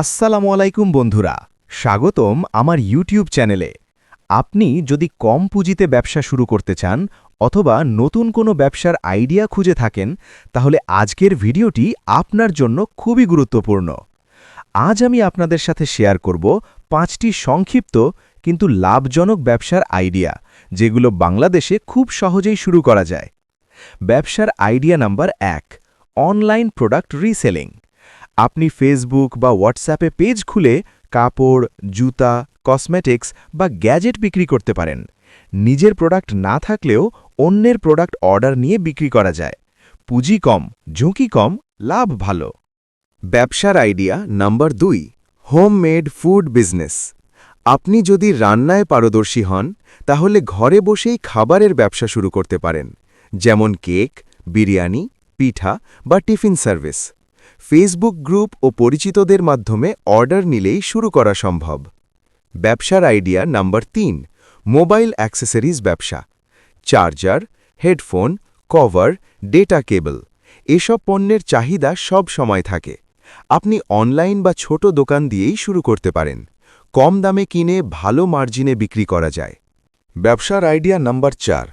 আসসালামু আলাইকুম বন্ধুরা, স্বাগতম আমার ইউটিউব চ্যানেলে। আপনি যদি কম পুঁজিতে ব্যবসা শুরু করতে চান অথবা নতুন কোনো ব্যবসার আইডিয়া খুঁজে থাকেন, তাহলে আজকের ভিডিওটি আপনার জন্য খুবই গুরুত্বপূর্ণ। আজ আমি আপনাদের সাথে শেয়ার করব পাঁচটি সংক্ষিপ্ত কিন্তু লাভজনক ব্যবসার আইডিয়া, যেগুলো বাংলাদেশে খুব সহজেই শুরু করা যায়। ব্যবসার আইডিয়া নাম্বার এক, অনলাইন প্রোডাক্ট রিসেলিং। আপনি ফেসবুক বা হোয়াটসঅ্যাপে পেজ খুলে কাপড়, জুতা কসমেটিক্স বা গ্যাজেট বিক্রি করতে পারেন। নিজের প্রোডাক্ট না থাকলেও অন্যের প্রোডাক্ট অর্ডার নিয়ে বিক্রি করা যায়। পুঁজি কম, ঝুঁকি কম, লাভ ভালো। ব্যবসার আইডিয়া নাম্বার দুই হোমমেড ফুড বিজনেস আপনি যদি রান্নায় পারদর্শী হন, তাহলে ঘরে বসেই খাবারের ব্যবসা শুরু করতে পারেন। যেমন কেক, বিরিয়ানি, পিঠা বা টিফিন সার্ভিস। ফেসবুক গ্রুপ ও পরিচিতদের মাধ্যমে অর্ডার নিলেই শুরু করা সম্ভব। ব্যবসার আইডিয়া নাম্বার তিন মোবাইল অ্যাক্সেসরিজ ব্যবসা। Charger headphone cover data cable এসব পণ্যের চাহিদা সব সময় থাকে। আপনি অনলাইন বা ছোট দোকান দিয়েই শুরু করতে পারেন। কম দামে কিনে ভালো মার্জিনে বিক্রি করা যায়। ব্যবসার আইডিয়া নাম্বার চার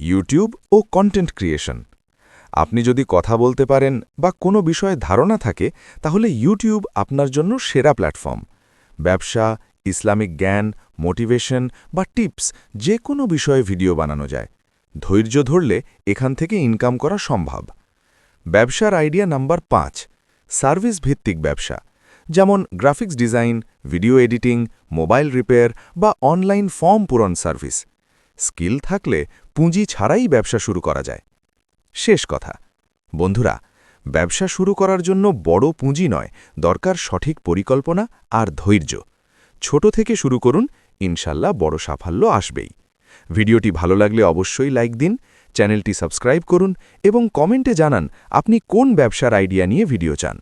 ইউটিউব ও কন্টেন্ট ক্রিয়েশন আপনি যদি কথা বলতে পারেন বা কোনো বিষয়ে ধারণা থাকে, তাহলে ইউটিউব আপনার জন্য সেরা প্ল্যাটফর্ম। ব্যবসা, ইসলামিক জ্ঞান, মোটিভেশন বা টিপস যে কোনো বিষয়ে ভিডিও বানানো যায়। ধৈর্য ধরলে এখান থেকে ইনকাম করা সম্ভব। ব্যবসার আইডিয়া নাম্বার পাঁচ সার্ভিস ভিত্তিক ব্যবসা। যেমন graphics design, video editing, mobile repair বা অনলাইন ফর্ম পূরণ সার্ভিস। স্কিল থাকলে পুঁজি ছাড়াই ব্যবসা শুরু করা যায়। শেষ কথা। বন্ধুরা, ব্যবসা শুরু করার জন্য বড় পুঁজি নয়, দরকার সঠিক পরিকল্পনা আর ধৈর্য। ছোট থেকে শুরু করুন, ইনশাল্লাহ বড় সাফল্য আসবেই। ভিডিওটি ভালো লাগলে অবশ্যই লাইক দিন, চ্যানেলটি সাবস্ক্রাইব করুন এবং কমেন্টে জানান আপনি কোন ব্যবসার আইডিয়া নিয়ে ভিডিও চান।